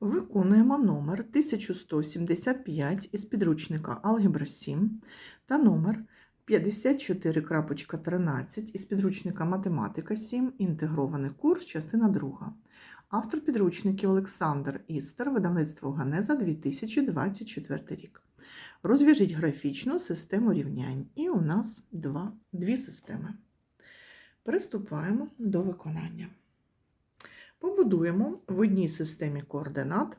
Виконуємо номер 1175 із підручника Алгебра 7 та номер 54.13 із підручника Математика 7, інтегрований курс, частина 2. Автор підручників Олександр Істер, видавництво Ганеза 2024 рік. Розв'яжіть графічну систему рівнянь. І у нас два, дві системи. Приступаємо до виконання. Побудуємо в одній системі координат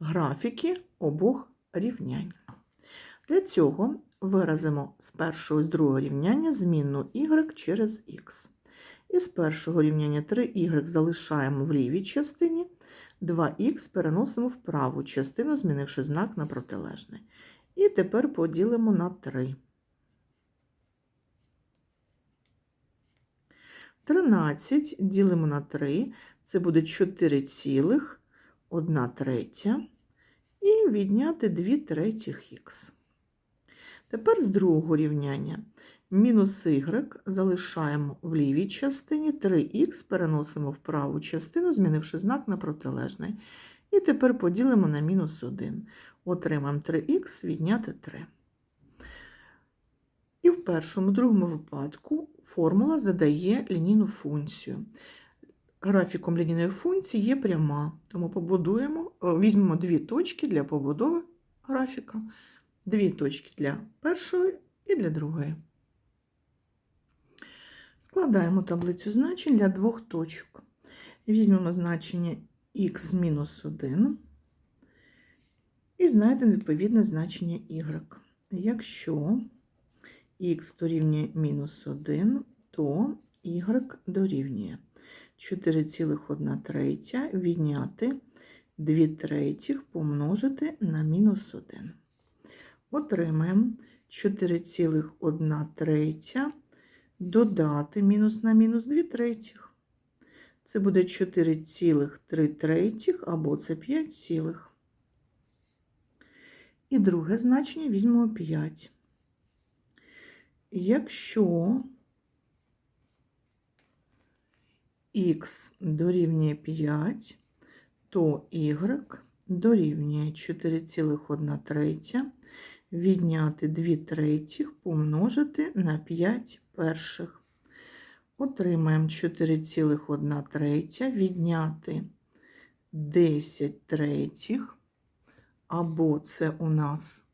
графіки обох рівнянь. Для цього виразимо з першого і з другого рівняння змінну y через x. Із першого рівняння 3y залишаємо в лівій частині, 2х переносимо в праву частину, змінивши знак на протилежний. І тепер поділимо на 3. 13 ділимо на 3, це буде 4,1 третя. І відняти 2 третіх х. Тепер з другого рівняння мінус y залишаємо в лівій частині, 3х переносимо в праву частину, змінивши знак на протилежний. І тепер поділимо на мінус 1. Отримаємо 3х відняти 3. І в першому, другому випадку формула задає лінійну функцію. Графіком лінійної функції є пряма, тому побудуємо, візьмемо дві точки для побудови графіка, дві точки для першої і для другої. Складаємо таблицю значень для двох точок. Візьмемо значення х-1 і знайдемо відповідне значення y. Якщо х дорівнює мінус 1, то y дорівнює 4,1 третя відняти 2 третіх помножити на мінус 1. Отримаємо 4,1 третя додати мінус на мінус 2 третіх. Це буде 4,3 третіх або це 5 цілих. І друге значення візьмемо 5. Якщо х дорівнює 5, то y дорівнює 4,1 третя відняти 2 третіх помножити на 5 перших. Отримаємо 4,1 третя відняти 10 третіх, або це у нас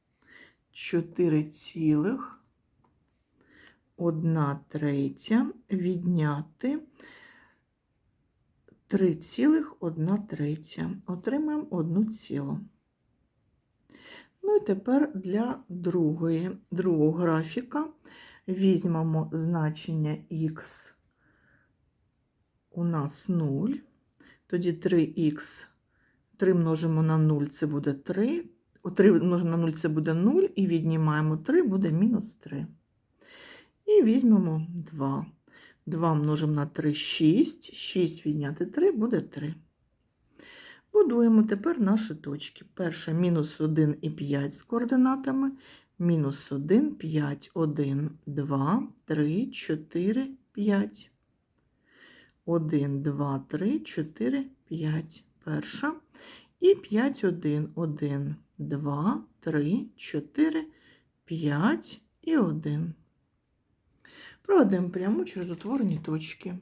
4,1 третя відняти 3,1 третя. Отримаємо 1 цілу. Ну і тепер для другої, другого графіка візьмемо значення х у нас 0, тоді 3х, 3 множимо на 0, це буде 3, 3 множимо на 0 це буде 0, і віднімаємо 3, буде мінус 3. І візьмемо 2. 2 множимо на 3 6, 6 відняти 3 буде 3. Будуємо тепер наші точки. Перша мінус 1 і 5 з координатами. Мінус 1, 5, 1, 2, 3, 4, 5. 1, 2, 3, 4, 5. Перша. І 5, 1, 1, 2, 3, 4, 5 і 1. Проведемо пряму через утворені точки.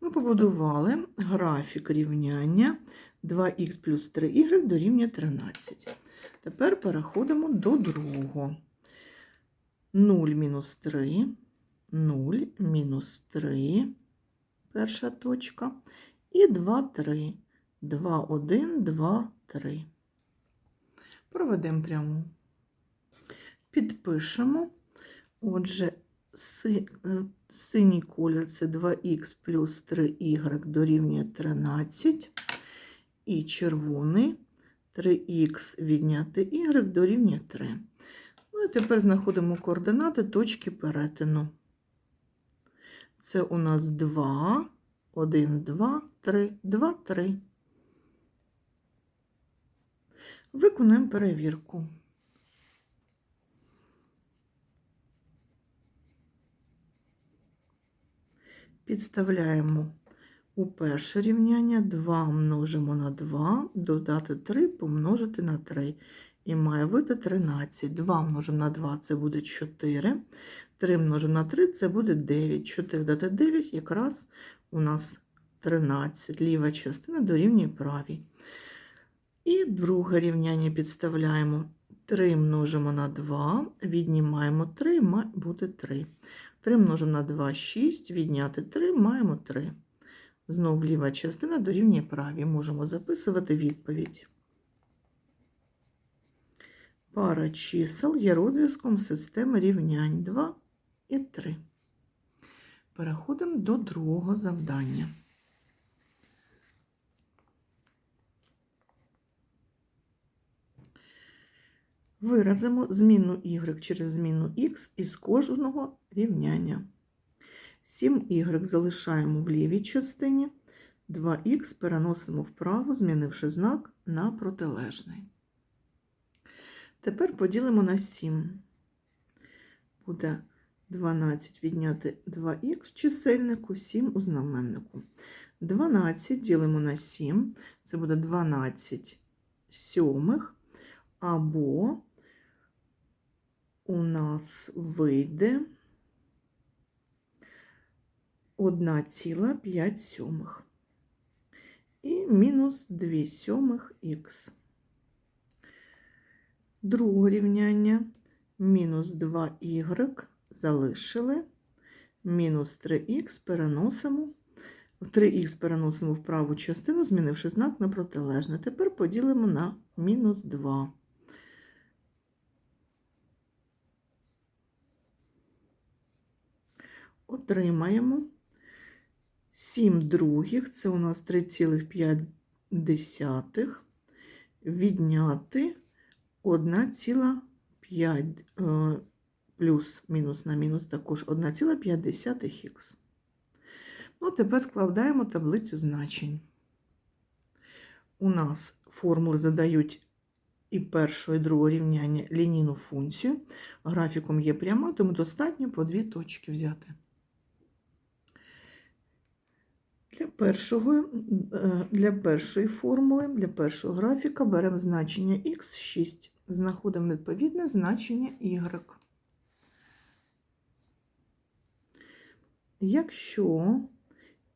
Ми побудували графік рівняння 2х плюс 3y дорівнює 13. Тепер переходимо до другого. 0 мінус 3, 0 мінус 3, перша точка. І 2, 3. 2, 1, 2, 3. Проведемо пряму. Підпишемо. Отже, синій колір це 2х плюс 3y дорівнює 13. І червоний 3х відняти y дорівнює 3. Ну і тепер знаходимо координати точки перетину. Це у нас 2, 1, 2, 3, 2, 3. Виконуємо перевірку. Підставляємо У перше рівняння 2 множимо на 2, додати 3 помножити на 3. І має вийти 13. 2 множимо на 2 це буде 4. 3 множимо на 3 це буде 9. 4 додати 9 якраз у нас 13. Ліва частина дорівнює правій. І друге рівняння підставляємо. 3 множимо на 2, віднімаємо 3, має бути 3. 3 множимо на 2 – 6, відняти 3, маємо 3. Знов ліва частина дорівнює правій. Можемо записувати відповідь. Пара чисел є розв'язком системи рівнянь 2 і 3. Переходимо до другого завдання. Виразимо зміну y через зміну x із кожного рівняння. 7y залишаємо в лівій частині, 2х переносимо вправо, змінивши знак на протилежний. Тепер поділимо на 7. Буде 12 відняти 2х в чисельнику, 7 у знаменнику. 12 ділимо на 7, це буде 12 сьомих, або у нас вийде 1,5 сьомих і мінус 2 сьомих х. Друге рівняння мінус 2y залишили, мінус 3х переносимо, 3х переносимо в праву частину, змінивши знак на протилежне. Тепер поділимо на мінус 2. Отримаємо 7 других, це у нас 3,5 відняти 1,5 плюс мінус на мінус також 1,5х. Ну, тепер складаємо таблицю значень. У нас формули задають і першого, і другого рівняння лінійну функцію. Графіком є пряма, тому достатньо по дві точки взяти. Для, першого, е, для першої формули, для першого графіка беремо значення х6, знаходимо відповідне значення y. Якщо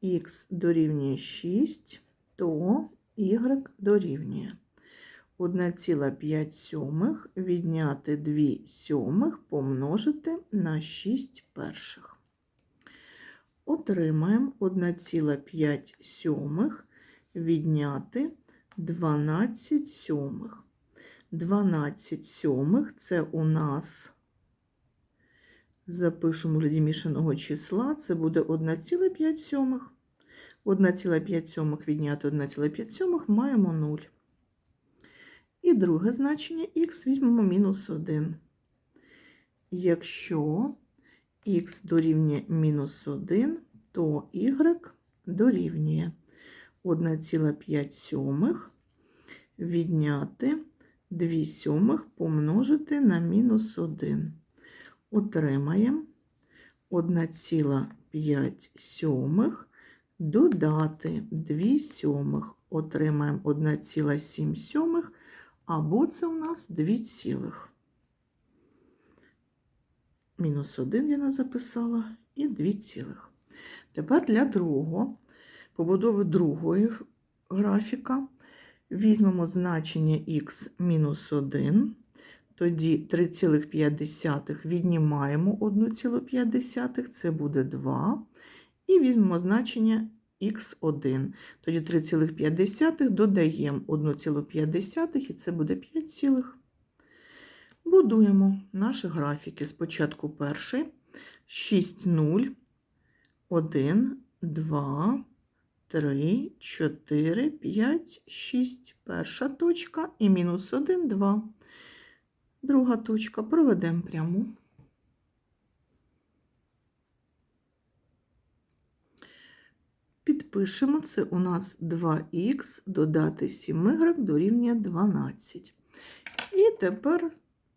х дорівнює 6, то y дорівнює 1,5 сьомих відняти 2 сьомих помножити на 6 перших. Отримаємо 1,5 сьомих відняти 12 сьомих. 12 сьомих це у нас, запишемо в ряді мішаного числа, це буде 1,5 сьомих. 1,5 сьомих відняти 1,5 сьомих маємо 0. І друге значення х візьмемо мінус 1. Якщо х дорівнює мінус 1, то y дорівнює 1,5 сьомих відняти 2 сьомих помножити на мінус 1. Отримаємо 1,5 сьомих додати 2 сьомих. Отримаємо 1,7 сьомих, або це у нас 2 цілих. Мінус 1 я записала, і 2 цілих. Тепер для другого, побудови другої графіка, візьмемо значення х мінус 1, тоді 3,5 віднімаємо 1,5, це буде 2. І візьмемо значення х1. Тоді 3,5 додаємо 1,5, і це буде 5 цілих. Будуємо наші графіки. Спочатку перший 6, 0, 1, 2, 3, 4, 5, 6. Перша точка і мінус 1, 2. Друга точка. Проведемо пряму. Підпишемо, це у нас 2х додати 7y дорівнює 12. І тепер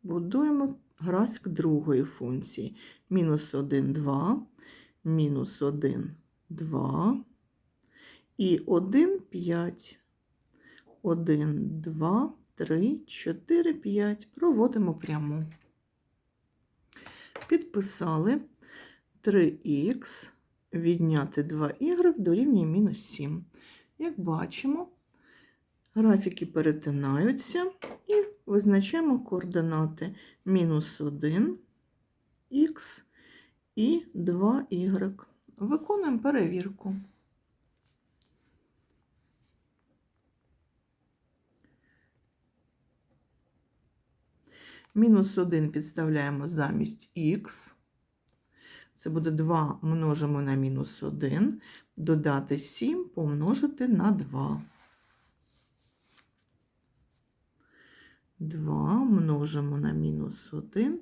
будуємо графік другої функції. Мінус 1, 2, мінус 1, 2. і 1, 5. 1, 2, 3, 4, 5. Проводимо пряму. Підписали 3х відняти 2y дорівнює мінус 7. Як бачимо, графіки перетинаються і визначаємо координати мінус 1 х і 2y. Виконуємо перевірку. Мінус 1 підставляємо замість х. Це буде 2 множимо на мінус 1, додати 7 помножити на 2. 2 множимо на мінус 1,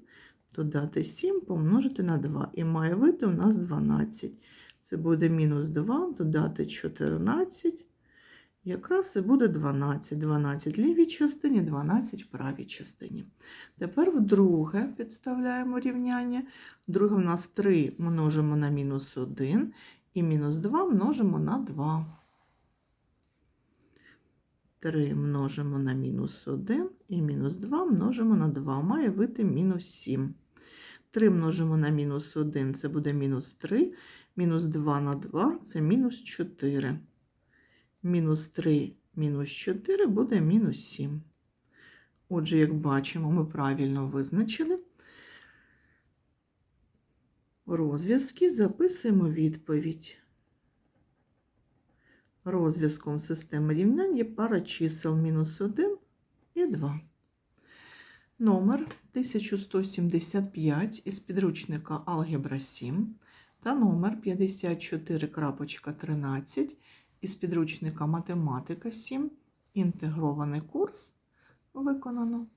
додати 7 помножити на 2. І має вийти у нас 12. Це буде мінус 2, додати 14. Якраз і буде 12. 12 в лівій частині, 12 в правій частині. Тепер вдруге підставляємо рівняння. Друге в нас 3 множимо на мінус 1 і мінус 2 множимо на 2. 3 множимо на мінус 1 і мінус 2 множимо на 2. Має вийти мінус 7. 3 множимо на мінус 1 це буде мінус 3. Мінус 2 на 2 це мінус 4. Мінус 3 мінус 4 буде мінус 7. Отже, як бачимо, ми правильно визначили розв'язки, записуємо відповідь. Розв'язком системи рівнянь є пара чисел мінус 1 і 2. Номер 1175 із підручника Алгебра 7 та номер 54.13 із підручника Математика 7. Інтегрований курс виконано.